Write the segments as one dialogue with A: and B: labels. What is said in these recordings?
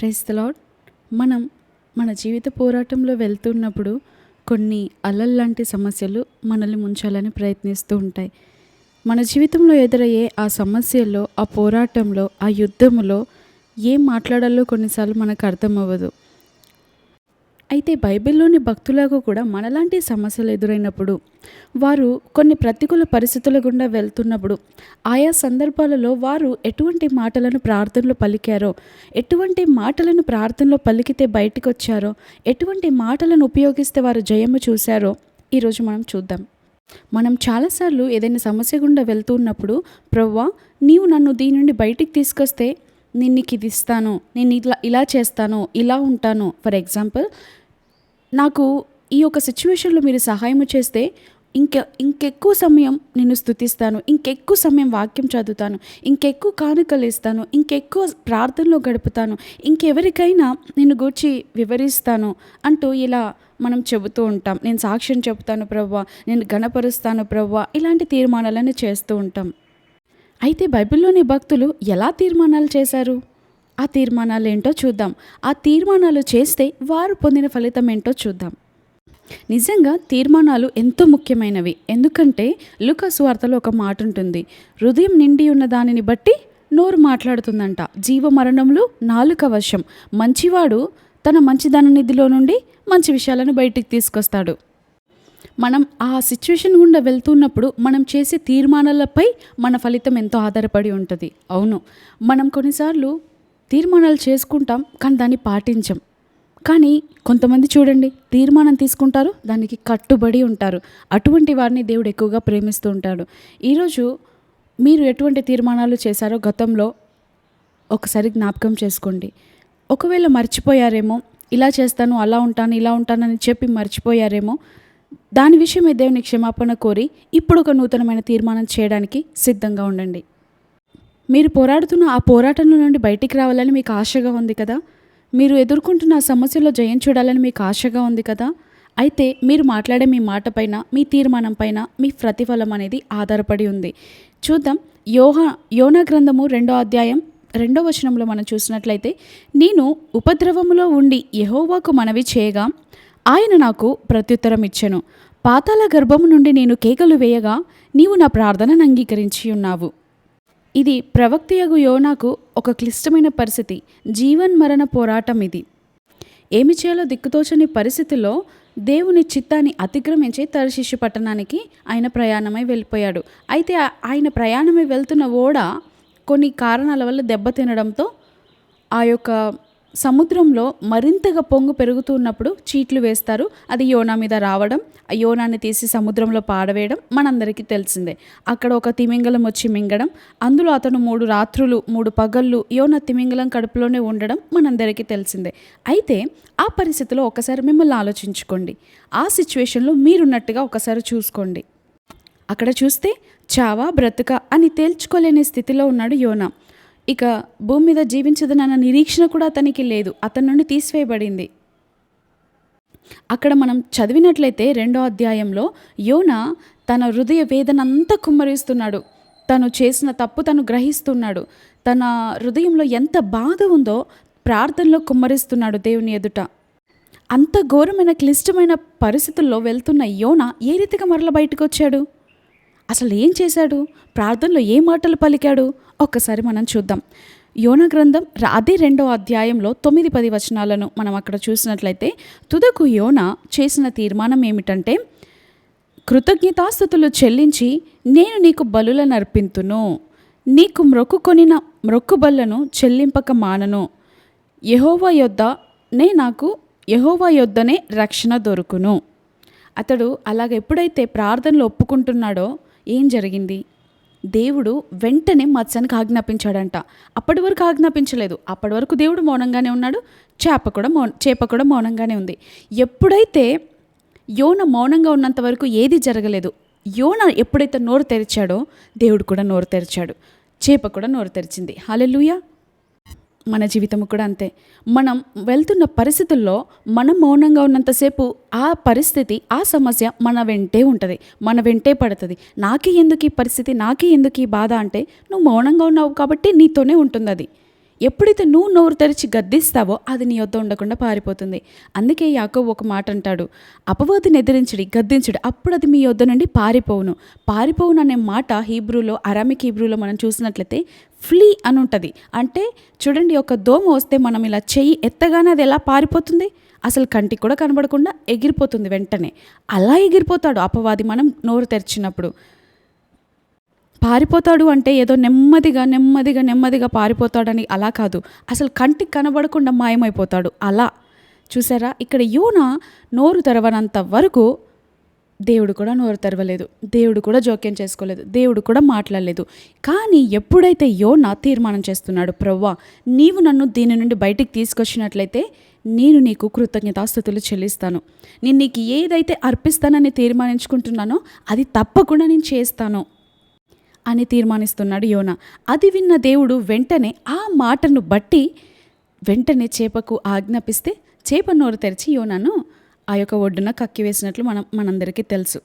A: Price the lord మనం మన జీవిత పోరాటంలో వెళ్తున్నప్పుడు కొన్ని అలల్లాంటి సమస్యలు మనల్ని ముంచాలని ప్రయత్నిస్తూ ఉంటాయి. మన జీవితంలో ఎదురయ్యే ఆ సమస్యల్లో ఆ పోరాటంలో ఆ యుద్ధంలో ఏం మాట్లాడాలో కొన్నిసార్లు మనకు అర్థం అవ్వదు అయితే బైబిల్లోని భక్తులకు కూడా మనలాంటి సమస్యలు ఎదురైనప్పుడు వారు కొన్ని ప్రతికూల పరిస్థితుల గుండా వెళ్తున్నప్పుడు ఆయా సందర్భాలలో వారు ఎటువంటి మాటలను ప్రార్థనలో పలికారో ఎటువంటి మాటలను ప్రార్థనలో పలికితే బయటికి వచ్చారో ఎటువంటి మాటలను ఉపయోగిస్తే వారు జయము చూశారో ఈరోజు మనం చూద్దాం. మనం చాలాసార్లు ఏదైనా సమస్య గుండా వెళ్తూ ఉన్నప్పుడు ప్రవ్వా నీవు నన్ను దీని నుండి బయటికి తీసుకొస్తే నేను నీకు ఇది ఇస్తాను నేను ఇలా ఇలా చేస్తాను ఇలా ఉంటాను. ఫర్ ఎగ్జాంపుల్ నాకు ఈ యొక్క సిచ్యువేషన్లో మీరు సహాయం చేస్తే ఇంక ఇంకెక్కువ సమయం నేను స్థుతిస్తాను ఇంకెక్కువ సమయం వాక్యం చదువుతాను ఇంకెక్కువ కానుకలు ఇస్తాను ఇంకెక్కువ ప్రార్థనలో గడుపుతాను ఇంకెవరికైనా నేను గూర్చి వివరిస్తాను అంటూ ఇలా మనం చెబుతూ ఉంటాం. నేను సాక్ష్యం చెబుతాను ప్రవ్వా నేను గణపరుస్తాను ప్రవ్వా ఇలాంటి తీర్మానాలను చేస్తూ ఉంటాం. అయితే బైబిల్లోని భక్తులు ఎలా తీర్మానాలు చేశారు? ఆ తీర్మానాలు ఏంటో చూద్దాం. ఆ తీర్మానాలు చేస్తే వారు పొందిన ఫలితం ఏంటో చూద్దాం. నిజంగా తీర్మానాలు ఎంతో ముఖ్యమైనవి. ఎందుకంటే లుకస్ వార్తలో ఒక మాట ఉంటుంది హృదయం నిండి ఉన్న దానిని బట్టి నోరు మాట్లాడుతుందంట. జీవ మరణంలో నాలుక వశం. మంచివాడు తన మంచిదన నిధిలో నుండి మంచి విషయాలను బయటికి తీసుకొస్తాడు. మనం ఆ సిచ్యువేషన్ గుండా వెళ్తున్నప్పుడు మనం చేసే తీర్మానాలపై మన ఫలితం ఎంతో ఆధారపడి ఉంటుంది. అవును. మనం కొన్నిసార్లు తీర్మానాలు చేసుకుంటాం కానీ దాన్ని పాటించం. కానీ కొంతమంది చూడండి తీర్మానం తీసుకుంటారు దానికి కట్టుబడి ఉంటారు. అటువంటి వారిని దేవుడు ఎక్కువగా ప్రేమిస్తూ ఉంటాడు. ఈరోజు మీరు ఎటువంటి తీర్మానాలు చేశారో గతంలో ఒకసారి జ్ఞాపకం చేసుకోండి. ఒకవేళ మర్చిపోయారేమో ఇలా చేస్తాను అలా ఉంటాను ఇలా ఉంటానని చెప్పి మర్చిపోయారేమో దాని విషయమే దేవుని క్షమాపణ కోరి ఇప్పుడు ఒక నూతనమైన తీర్మానం చేయడానికి సిద్ధంగా ఉండండి. మీరు పోరాడుతున్న ఆ పోరాటం నుండి బయటికి రావాలని మీకు ఆశగా ఉంది కదా? మీరు ఎదుర్కొంటున్న ఆ సమస్యలో జయం చూడాలని మీకు ఆశగా ఉంది కదా? అయితే మీరు మాట్లాడే మీ మాట పైన మీ తీర్మానం పైన మీ ప్రతిఫలం అనేది ఆధారపడి ఉంది. చూద్దాం. యోహ యోనా గ్రంథము రెండో అధ్యాయం రెండో వచనంలో మనం చూసినట్లయితే నేను ఉపద్రవములో ఉండి యహోవాకు మనవి చేయగా ఆయన నాకు ప్రత్యుత్తరం ఇచ్చెను. పాతాల గర్భము నుండి నేను కేకలు వేయగా నీవు నా ప్రార్థనను అంగీకరించి ఉన్నావు. ఇది ప్రవక్తయగు యోనాకు ఒక క్లిష్టమైన పరిస్థితి. జీవన్ మరణ పోరాటం ఇది. ఏమి చేయాలో దిక్కుతోచని పరిస్థితిలో దేవుని చిత్తాన్ని అతిక్రమించి తరశిష్యు పట్టణానికి ఆయన ప్రయాణమై వెళ్ళిపోయాడు. అయితే ఆయన ప్రయాణమై వెళ్తున్న ఓడ కొన్ని కారణాల వల్ల దెబ్బతినడంతో ఆ యొక్క సముద్రంలో మరింతగా పొంగు పెరుగుతున్నప్పుడు చీట్లు వేస్తారు. అది యోనా మీద రావడం ఆ యోనాన్ని తీసి సముద్రంలో పాడవేయడం మనందరికీ తెలిసిందే. అక్కడ ఒక తిమింగలం వచ్చి మింగడం అందులో అతను మూడు రాత్రులు మూడు పగళ్ళు యోన తిమింగలం కడుపులోనే ఉండడం మనందరికీ తెలిసిందే. అయితే ఆ పరిస్థితిలో ఒకసారి మిమ్మల్ని ఆలోచించుకోండి. ఆ సిచ్యువేషన్లో మీరున్నట్టుగా ఒకసారి చూసుకోండి. అక్కడ చూస్తే చావా బ్రతుక అని తేల్చుకోలేని స్థితిలో ఉన్నాడు యోనా. ఇక భూమి మీద జీవించదనన్న నిరీక్షణ కూడా అతనికి లేదు. అతని నుండి తీసివేయబడింది. అక్కడ మనం చదివినట్లయితే రెండో అధ్యాయంలో యోన తన హృదయ వేదనంతా కుమ్మరిస్తున్నాడు. తను చేసిన తప్పు తను గ్రహిస్తున్నాడు. తన హృదయంలో ఎంత బాధ ఉందో ప్రార్థనలో కుమ్మరిస్తున్నాడు దేవుని ఎదుట. అంత ఘోరమైన క్లిష్టమైన పరిస్థితుల్లో వెళ్తున్న యోన ఏ రీతిగా మరల బయటకు వచ్చాడు? అసలు ఏం చేశాడు? ప్రార్థనలో ఏ మాటలు పలికాడు? ఒక్కసారి మనం చూద్దాం. యోన గ్రంథం అదే రెండో అధ్యాయంలో తొమ్మిది పది వచనాలను మనం అక్కడ చూసినట్లయితే తుదకు యోన చేసిన తీర్మానం ఏమిటంటే కృతజ్ఞతాస్థుతులు చెల్లించి నేను నీకు బలులను అర్పింతును. నీకు మ్రొక్కుకొనిన మ్రొక్కుబళ్ళను చెల్లింపక మానను. యహోవా యొద్దనే నాకు యహోవా యొద్దనే రక్షణ దొరుకును. అతడు అలాగ ఎప్పుడైతే ప్రార్థనలు ఒప్పుకుంటున్నాడో ఏం జరిగింది? దేవుడు వెంటనే మత్స్యానికి ఆజ్ఞాపించాడంట. అప్పటి వరకు ఆజ్ఞాపించలేదు. అప్పటి వరకు దేవుడు మౌనంగానే ఉన్నాడు. చేప కూడా మౌన చేప కూడా మౌనంగానే ఉంది. ఎప్పుడైతే యోన మౌనంగా ఉన్నంత వరకు ఏది జరగలేదు యోన ఎప్పుడైతే నోరు తెరిచాడో దేవుడు కూడా నోరు తెరిచాడు. చేప కూడా నోరు తెరిచింది. హల్లెలూయా! మన జీవితం కూడా అంతే. మనం వెళ్తున్న పరిస్థితుల్లో మనం మౌనంగా ఉన్నంతసేపు ఆ పరిస్థితి ఆ సమస్య మన వెంటే ఉంటుంది. మన వెంటే పడుతుంది. నాకే ఎందుకు ఈ పరిస్థితి? నాకే ఎందుకు ఈ బాధ అంటే నువ్వు మౌనంగా ఉన్నావు కాబట్టి నీతోనే ఉంటుంది అది ఎప్పుడైతే నువ్వు నోరు తెరిచి గద్దిస్తావో అది నీ వద్ద ఉండకుండా పారిపోతుంది. అందుకే యాకో ఒక మాట అంటాడు. అపవాదిని ఎదిరించడి గద్దించడి అప్పుడు అది మీ వద్ద నుండి పారిపోవును. పారిపోవును అనే మాట హీబ్రూలో అరామిక్ హీబ్రూలో మనం చూసినట్లయితే ఫ్లీ అని ఉంటుంది అంటే చూడండి ఒక దోమ వస్తే మనం ఇలా చెయ్యి ఎత్తగానే అది ఎలా పారిపోతుంది? అసలు కంటికి కూడా కనబడకుండా ఎగిరిపోతుంది వెంటనే. అలా ఎగిరిపోతాడు అపవాది మనం నోరు తెరిచినప్పుడు. పారిపోతాడు అంటే ఏదో నెమ్మదిగా నెమ్మదిగా నెమ్మదిగా పారిపోతాడని అలా కాదు. అసలు కంటికి కనబడకుండా మాయమైపోతాడు. అలా. చూసారా? ఇక్కడ యోన నోరు తెరవనంత వరకు దేవుడు కూడా నోరు తెరవలేదు. దేవుడు కూడా జోక్యం చేసుకోలేదు. దేవుడు కూడా మాట్లాడలేదు. కానీ ఎప్పుడైతే యోన తీర్మానం చేస్తున్నాడు ప్రవ్వా నీవు నన్ను దీని నుండి బయటికి తీసుకొచ్చినట్లయితే నేను నీకు కృతజ్ఞతాస్థుతులు చెల్లిస్తాను. నేను నీకు ఏదైతే అర్పిస్తానని తీర్మానించుకుంటున్నానో అది తప్పకుండా నేను చేస్తాను అని తీర్మానిస్తున్నాడు యోన. అది విన్న దేవుడు వెంటనే ఆ మాటను బట్టి వెంటనే చేపకు ఆజ్ఞాపిస్తే చేప నోరు తెరిచి యోనాను ఆ యొక్క ఒడ్డున కక్కివేసినట్లు మనం మనందరికీ తెలుసు.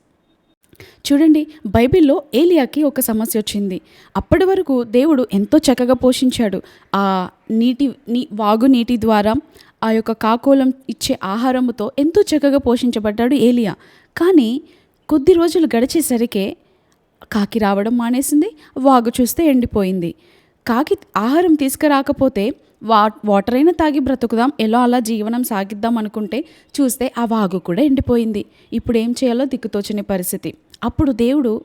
A: చూడండి బైబిల్లో ఏలియాకి ఒక సమస్య వచ్చింది. అప్పటి వరకు దేవుడు ఎంతో చక్కగా పోషించాడు. ఆ నీటి నీ వాగు నీటి ద్వారా ఆ యొక్క కాకోలం ఇచ్చే ఆహారముతో ఎంతో చక్కగా పోషించబడ్డాడు ఏలియా. కానీ కొద్ది రోజులు గడిచేసరికే కాకి రావడం మానేసింది వాగు చూస్తే ఎండిపోయింది. కాకి ఆహారం తీసుకురాకపోతే వా వాటర్ అయినా తాగి బ్రతుకుదాం ఎలా అలా జీవనం సాగిద్దాం అనుకుంటే చూస్తే ఆ వాగు కూడా ఎండిపోయింది. ఇప్పుడు ఏం చేయాలో దిక్కుతోచని పరిస్థితి. అప్పుడు దేవుడు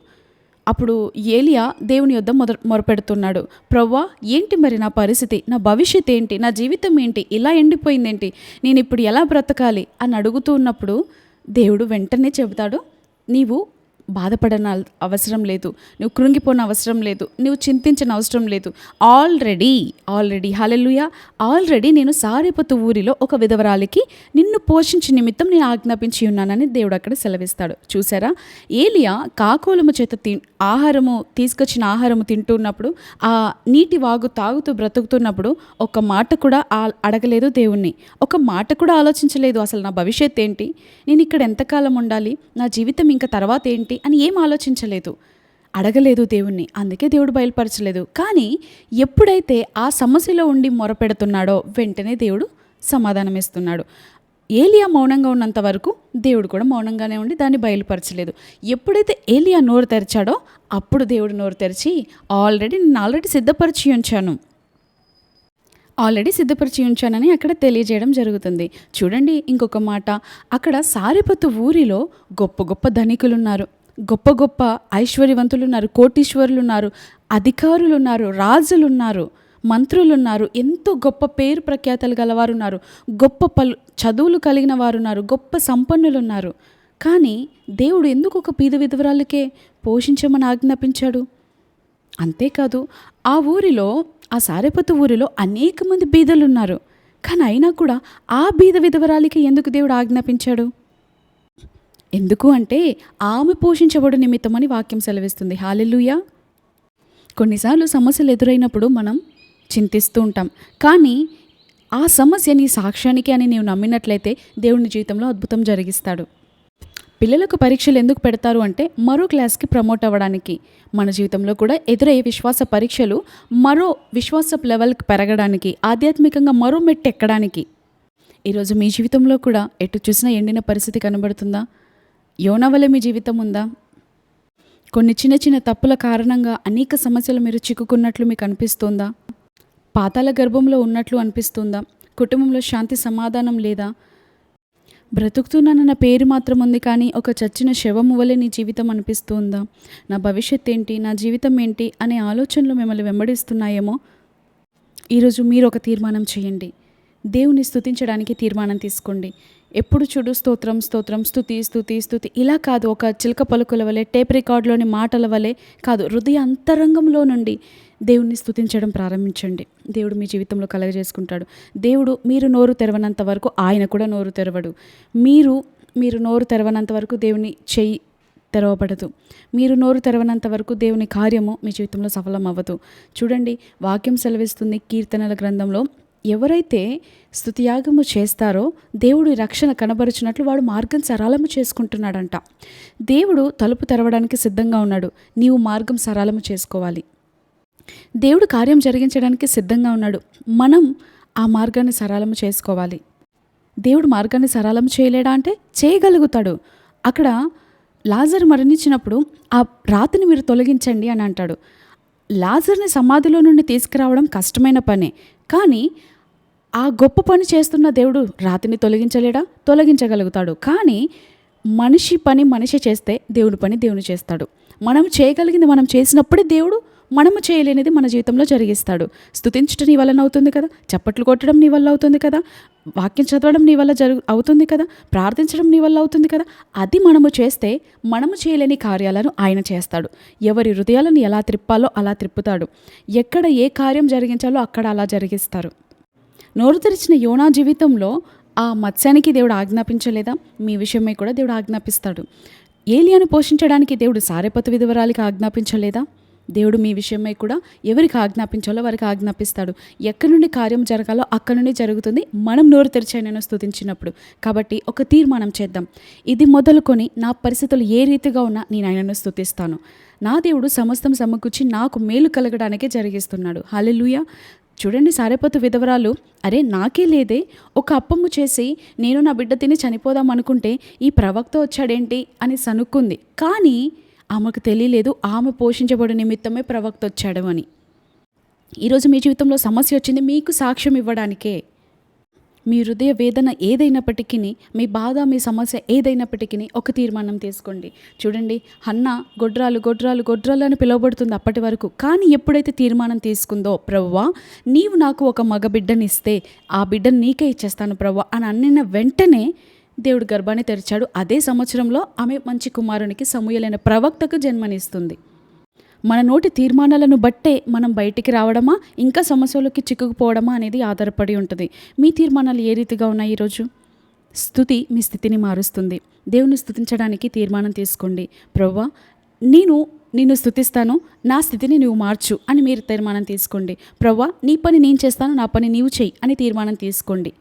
A: అప్పుడు ఏలియా దేవుని యొద్ద మొద మొరపెడుతున్నాడు. ప్రవ్వా ఏంటి మరి నా పరిస్థితి? నా భవిష్యత్ ఏంటి? నా జీవితం ఏంటి? ఇలా ఎండిపోయిందేంటి? నేను ఇప్పుడు ఎలా బ్రతకాలి? అని అడుగుతూ ఉన్నప్పుడు దేవుడు వెంటనే చెబుతాడు నీవు బాధపడన అవసరం లేదు. నువ్వు కృంగిపోన అవసరం లేదు. నువ్వు చింతించిన అవసరం లేదు. ఆల్రెడీ ఆల్రెడీ హలెలుయా ఆల్రెడీ నేను సారేపతు ఊరిలో ఒక విధవరాలికి నిన్ను పోషించే నిమిత్తం నేను ఆజ్ఞాపించి ఉన్నానని దేవుడు అక్కడ సెలవిస్తాడు. చూసారా ఏలియా కాకోలము చేత తి ఆహారము తీసుకొచ్చిన ఆహారము తింటున్నప్పుడు ఆ నీటి వాగు తాగుతూ బ్రతుకుతున్నప్పుడు ఒక మాట కూడా ఆ- అడగలేదు దేవుణ్ణి. ఒక మాట కూడా ఆలోచించలేదు. అసలు నా భవిష్యత్ ఏంటి? నేను ఇక్కడ ఎంతకాలం ఉండాలి? నా జీవితం ఇంకా తర్వాత ఏంటి? అని ఏం ఆలోచించలేదు. అడగలేదు దేవుణ్ణి అందుకే దేవుడు బయలుపరచలేదు. కానీ ఎప్పుడైతే ఆ సమస్యలో ఉండి మొరపెడుతున్నాడో వెంటనే దేవుడు సమాధానం ఇస్తున్నాడు ఏలియా మౌనంగా ఉన్నంత వరకు దేవుడు కూడా మౌనంగానే ఉండి దాన్ని బయలుపరచలేదు. ఎప్పుడైతే ఏలియా నోరు తెరిచాడో అప్పుడు దేవుడు నోరు తెరిచి ఆల్రెడీ నేను ఆల్రెడీ సిద్ధపరిచి ఉంచాను. ఆల్రెడీ సిద్ధపరిచి ఉంచానని అక్కడ తెలియజేయడం జరుగుతుంది. చూడండి ఇంకొక మాట. అక్కడ సారిపత్తు ఊరిలో గొప్ప గొప్ప ధనికులు ఉన్నారు గొప్ప గొప్ప ఐశ్వర్యవంతులు ఉన్నారు కోటీశ్వరులు ఉన్నారు అధికారులు ఉన్నారు రాజులు ఉన్నారు మంత్రులు ఉన్నారు ఎంతో గొప్ప పేరు ప్రఖ్యాతలు గలవారు ఉన్నారు గొప్ప పలు చదువులు కలిగిన వారు ఉన్నారు గొప్ప సంపన్నులు ఉన్నారు కానీ దేవుడు ఎందుకు ఒక పీద విధవరాలకే పోషించమని ఆజ్ఞాపించాడు? అంతేకాదు ఆ ఊరిలో ఆ సారెపత్తు ఊరిలో అనేక మంది బీదలు ఉన్నారు కానీ అయినా కూడా ఆ బీద విధవరాలికి ఎందుకు దేవుడు ఆజ్ఞాపించాడు? ఎందుకు అంటే ఆమె పోషించబడు నిమిత్తమని వాక్యం సెలవిస్తుంది. హాలెలుయా. కొన్నిసార్లు సమస్యలు ఎదురైనప్పుడు మనం చింతిస్తూ ఉంటాం. కానీ ఆ సమస్య నీ సాక్ష్యానికి అని నీవు నమ్మినట్లయితే దేవుని జీవితంలో అద్భుతం జరిగిస్తాడు. పిల్లలకు పరీక్షలు ఎందుకు పెడతారు అంటే మరో క్లాస్కి ప్రమోట్ అవ్వడానికి. మన జీవితంలో కూడా ఎదురయ్యే విశ్వాస పరీక్షలు మరో విశ్వాస లెవెల్కి పెరగడానికి ఆధ్యాత్మికంగా మరో మెట్టు ఎక్కడానికి. ఈరోజు మీ జీవితంలో కూడా ఎటు చూసినా ఎండిన పరిస్థితి కనబడుతుందా? యోన వల్ల మీ జీవితం ఉందా? కొన్ని చిన్న చిన్న తప్పుల కారణంగా అనేక సమస్యలు మీరు చిక్కుకున్నట్లు మీకు అనిపిస్తుందా? పాతాల గర్భంలో ఉన్నట్లు అనిపిస్తుందా? కుటుంబంలో శాంతి సమాధానం లేదా? బ్రతుకుతున్నానన్న పేరు మాత్రం ఉంది కానీ ఒక చచ్చిన శవము వలె నీ జీవితం అనిపిస్తుందా? నా భవిష్యత్ ఏంటి? నా జీవితం ఏంటి? అనే ఆలోచనలు మిమ్మల్ని వెంబడిస్తున్నాయేమో? ఈరోజు మీరు ఒక తీర్మానం చేయండి. దేవుని స్థుతించడానికి తీర్మానం తీసుకోండి. ఎప్పుడు చూడు స్తోత్రం స్తోత్రం స్థుతి స్థుతి స్థుతి ఇలా కాదు ఒక చిలక పలుకుల వలె టేప్ రికార్డులోని మాటల వలె కాదు హృదయ అంతరంగంలో నుండి దేవుణ్ణి స్తుతించడం ప్రారంభించండి. దేవుడు మీ జీవితంలో కలగజేసుకుంటాడు. దేవుడు మీరు నోరు తెరవనంత వరకు ఆయన కూడా నోరు తెరవడు. మీరు మీరు నోరు తెరవనంత వరకు దేవుని చెయ్యి తెరవబడదు. మీరు నోరు తెరవనంత వరకు దేవుని కార్యము మీ జీవితంలో సఫలం అవ్వదు చూడండి వాక్యం సెలవిస్తుంది కీర్తనల గ్రంథంలో. ఎవరైతే స్తుతియాగము చేస్తారో దేవుడి రక్షణ కనబరుచినట్లు వాడు మార్గం సరళము చేసుకుంటున్నాడంట. దేవుడు తలుపు తెరవడానికి సిద్ధంగా ఉన్నాడు. నీవు మార్గం సరళము చేసుకోవాలి. దేవుడు కార్యం జరిగించడానికి సిద్ధంగా ఉన్నాడు. మనం ఆ మార్గాన్ని సరళము చేసుకోవాలి. దేవుడు మార్గాన్ని సరళం చేయలేడా అంటే చేయగలుగుతాడు. అక్కడ లాజర్ మరణించినప్పుడు ఆ రాతిని మీరు తొలగించండి అని అంటాడు. లాజర్ని సమాధిలో నుండి తీసుకురావడం కష్టమైన పనే. కానీ ఆ గొప్ప పని చేస్తున్న దేవుడు రాతిని తొలగించలేడా? తొలగించగలుగుతాడు. కానీ మనిషి పని మనిషి చేస్తే దేవుడి పని దేవుని చేస్తాడు. మనం చేయగలిగింది మనం చేసినప్పుడే దేవుడు మనము చేయలేనిది మన జీవితంలో జరిగిస్తాడు. స్థుతించడం నీ వలన అవుతుంది కదా. చప్పట్లు కొట్టడం నీ వల్ల అవుతుంది కదా. వాక్యం చదవడం నీ వల్ల జరుగు అవుతుంది కదా. ప్రార్థించడం నీ వల్ల అవుతుంది కదా. అది మనము చేస్తే మనము చేయలేని కార్యాలను ఆయన చేస్తాడు. ఎవరి హృదయాలను ఎలా త్రిప్పాలో అలా త్రిప్పుతాడు. ఎక్కడ ఏ కార్యం జరిగించాలో అక్కడ అలా జరిగిస్తారు. నోరు తెరిచిన యోనా జీవితంలో ఆ మత్స్యానికి దేవుడు ఆజ్ఞాపించలేదా? మీ విషయమై కూడా దేవుడు ఆజ్ఞాపిస్తాడు. ఏలియాను పోషించడానికి దేవుడు సారెపతు విధవరాలికి ఆజ్ఞాపించలేదా? దేవుడు మీ విషయమై కూడా ఎవరికి ఆజ్ఞాపించాలో వారికి ఆజ్ఞాపిస్తాడు. ఎక్కడి నుండి కార్యం జరగాలో అక్కడి నుండి జరుగుతుంది. మనం నోరు తెరిచి స్థుతించినప్పుడు కాబట్టి ఒక తీర్మానం చేద్దాం. ఇది మొదలుకొని నా పరిస్థితులు ఏ రీతిగా ఉన్నా నేను ఆయనను స్థుతిస్తాను నా దేవుడు సమస్తం సమకూర్చి నాకు మేలు కలగడానికే జరిగిస్తున్నాడు. హాలెలుయ చూడండి సారేపతు విధవరాలు అరే నాకే లేదే. ఒక అప్పము చేసి నేను నా బిడ్డ తిని చనిపోదాం అనుకుంటే ఈ ప్రవక్త వచ్చాడేంటి అని సనుక్కుంది. కానీ ఆమెకు తెలియలేదు ఆమె పోషించబడి నిమిత్తమే ప్రవక్త వచ్చాడు అని. ఈరోజు మీ జీవితంలో సమస్య వచ్చింది మీకు సాక్ష్యం ఇవ్వడానికే. మీ హృదయ వేదన ఏదైనప్పటికీ మీ బాధ మీ సమస్య ఏదైనప్పటికీ ఒక తీర్మానం తీసుకోండి. చూడండి హన్న గొడ్రాలు గొడ్రాలు గొడ్రాలు అని పిలువబడుతుంది అప్పటి వరకు. కానీ ఎప్పుడైతే తీర్మానం తీసుకుందో ప్రవ్వా నీవు నాకు ఒక మగ బిడ్డనిస్తే ఆ బిడ్డను నీకే ఇచ్చేస్తాను ప్రవ్వా అని అన్నిన వెంటనే దేవుడు గర్భాన్ని తెరిచాడు. అదే సంవత్సరంలో ఆమె మంచి కుమారునికి సమూయలైన ప్రవక్తకు జన్మనిస్తుంది. మన నోటి తీర్మానాలను బట్టే మనం బయటికి రావడమా? ఇంకా సమస్యలకి చిక్కుకుపోవడమా అనేది ఆధారపడి ఉంటుంది. మీ తీర్మానాలు ఏ రీతిగా ఉన్నాయి ఈరోజు స్థుతి మీ స్థితిని మారుస్తుంది. దేవుని స్థుతించడానికి తీర్మానం తీసుకోండి. ప్రవ్వా నేను నిన్ను స్థుతిస్తాను నా స్థితిని నువ్వు మార్చు అని మీరు తీర్మానం తీసుకోండి. ప్రవ్వా నీ పని నేను చేస్తాను నా పని నీవు చెయ్యి అని తీర్మానం తీసుకోండి.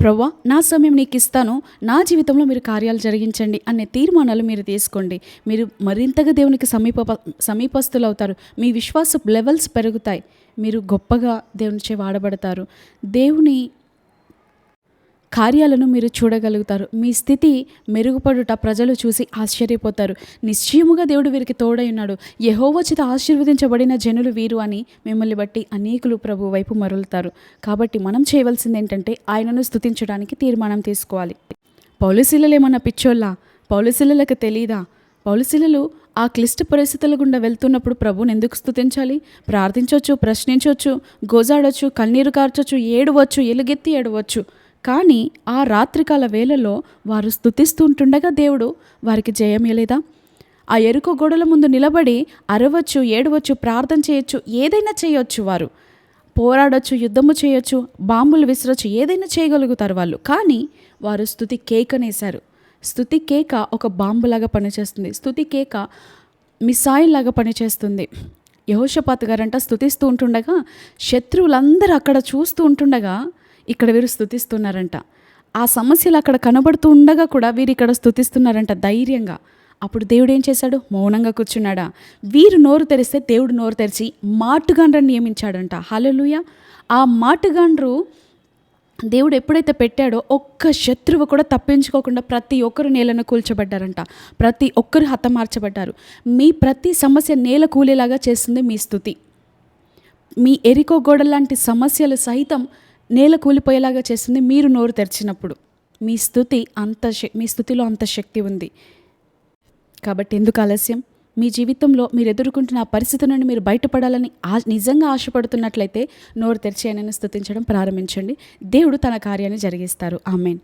A: ప్రవ్వా నా సమయం నీకు ఇస్తాను నా జీవితంలో మీరు కార్యాలు జరిగించండి అనే తీర్మానాలు మీరు తీసుకోండి. మీరు మరింతగా దేవునికి సమీప సమీపస్తులు అవుతారు మీ విశ్వాస లెవెల్స్ పెరుగుతాయి. మీరు గొప్పగా దేవునిచే వాడబడతారు. దేవుని కార్యాలను మీరు చూడగలుగుతారు. మీ స్థితి మెరుగుపడుట ప్రజలు చూసి ఆశ్చర్యపోతారు. నిశ్చయముగా దేవుడు వీరికి తోడై ఉన్నాడు. యహోవచిత ఆశీర్వదించబడిన జనులు వీరు అని మిమ్మల్ని బట్టి అనేకులు ప్రభు వైపు మరలుతారు. కాబట్టి మనం చేయవలసింది ఏంటంటే ఆయనను స్థుతించడానికి తీర్మానం తీసుకోవాలి. పౌలశీలలు ఏమన్నా పిచ్చోళ్ళా? పౌలశీలలకు తెలీదా? పౌలశీలలు ఆ క్లిష్ట పరిస్థితుల గుండా వెళ్తున్నప్పుడు ప్రభుని ఎందుకు స్థుతించాలి ప్రార్థించవచ్చు ప్రశ్నించవచ్చు గోజాడొచ్చు కన్నీరు కార్చొచ్చు ఏడవచ్చు ఎలుగెత్తి ఏడవచ్చు. కానీ ఆ రాత్రికాల వేళలో వారు స్థుతిస్తుంటుండగా దేవుడు వారికి జయమేలేదా ఆ ఎరుక గోడల ముందు నిలబడి అరవచ్చు ఏడవచ్చు ప్రార్థన చేయొచ్చు ఏదైనా చేయొచ్చు వారు. పోరాడొచ్చు యుద్ధము చేయొచ్చు బాంబులు విసరొచ్చు ఏదైనా చేయగలుగుతారు వాళ్ళు. కానీ వారు స్థుతి కేకనేశారు. స్థుతి కేక ఒక బాంబులాగా పనిచేస్తుంది. స్థుతి కేక మిసైల్ లాగా పనిచేస్తుంది. యహోషపాత్ గారంట స్థుతిస్తూ ఉంటుండగా శత్రువులందరూ అక్కడ చూస్తూ ఉంటుండగా ఇక్కడ వీరు స్థుతిస్తున్నారంట ఆ సమస్యలు అక్కడ కనబడుతూ ఉండగా కూడా వీరు ఇక్కడ స్థుతిస్తున్నారంట ధైర్యంగా. అప్పుడు దేవుడు ఏం చేశాడు? మౌనంగా కూర్చున్నాడా? వీరు నోరు తెరిస్తే దేవుడు నోరు తెరిచి మాటుగాండ్రని నియమించాడంట. హలలుయ ఆ మాటుగాండ్రు దేవుడు ఎప్పుడైతే పెట్టాడో ఒక్క శత్రువు కూడా తప్పించుకోకుండా ప్రతి ఒక్కరు నేలను కూల్చబడ్డారంట. ప్రతి ఒక్కరు హతమార్చబడ్డారు. మీ ప్రతి సమస్య నేల కూలేలాగా చేస్తుంది మీ స్థుతి. మీ ఎరికో గోడ లాంటి సమస్యలు సహితం నేల కూలిపోయేలాగా చేస్తుంది. మీరు నోరు తెరిచినప్పుడు మీ స్థుతి అంత మీ స్థుతిలో అంత శక్తి ఉంది. కాబట్టి ఎందుకు ఆలస్యం? మీ జీవితంలో మీరు ఎదుర్కొంటున్న ఆ పరిస్థితి నుండి మీరు బయటపడాలని ఆ నిజంగా ఆశపడుతున్నట్లయితే నోరు తెరిచి ఆయనను స్థుతించడం ప్రారంభించండి. దేవుడు తన కార్యాన్ని జరిగిస్తారు. ఆమెన్.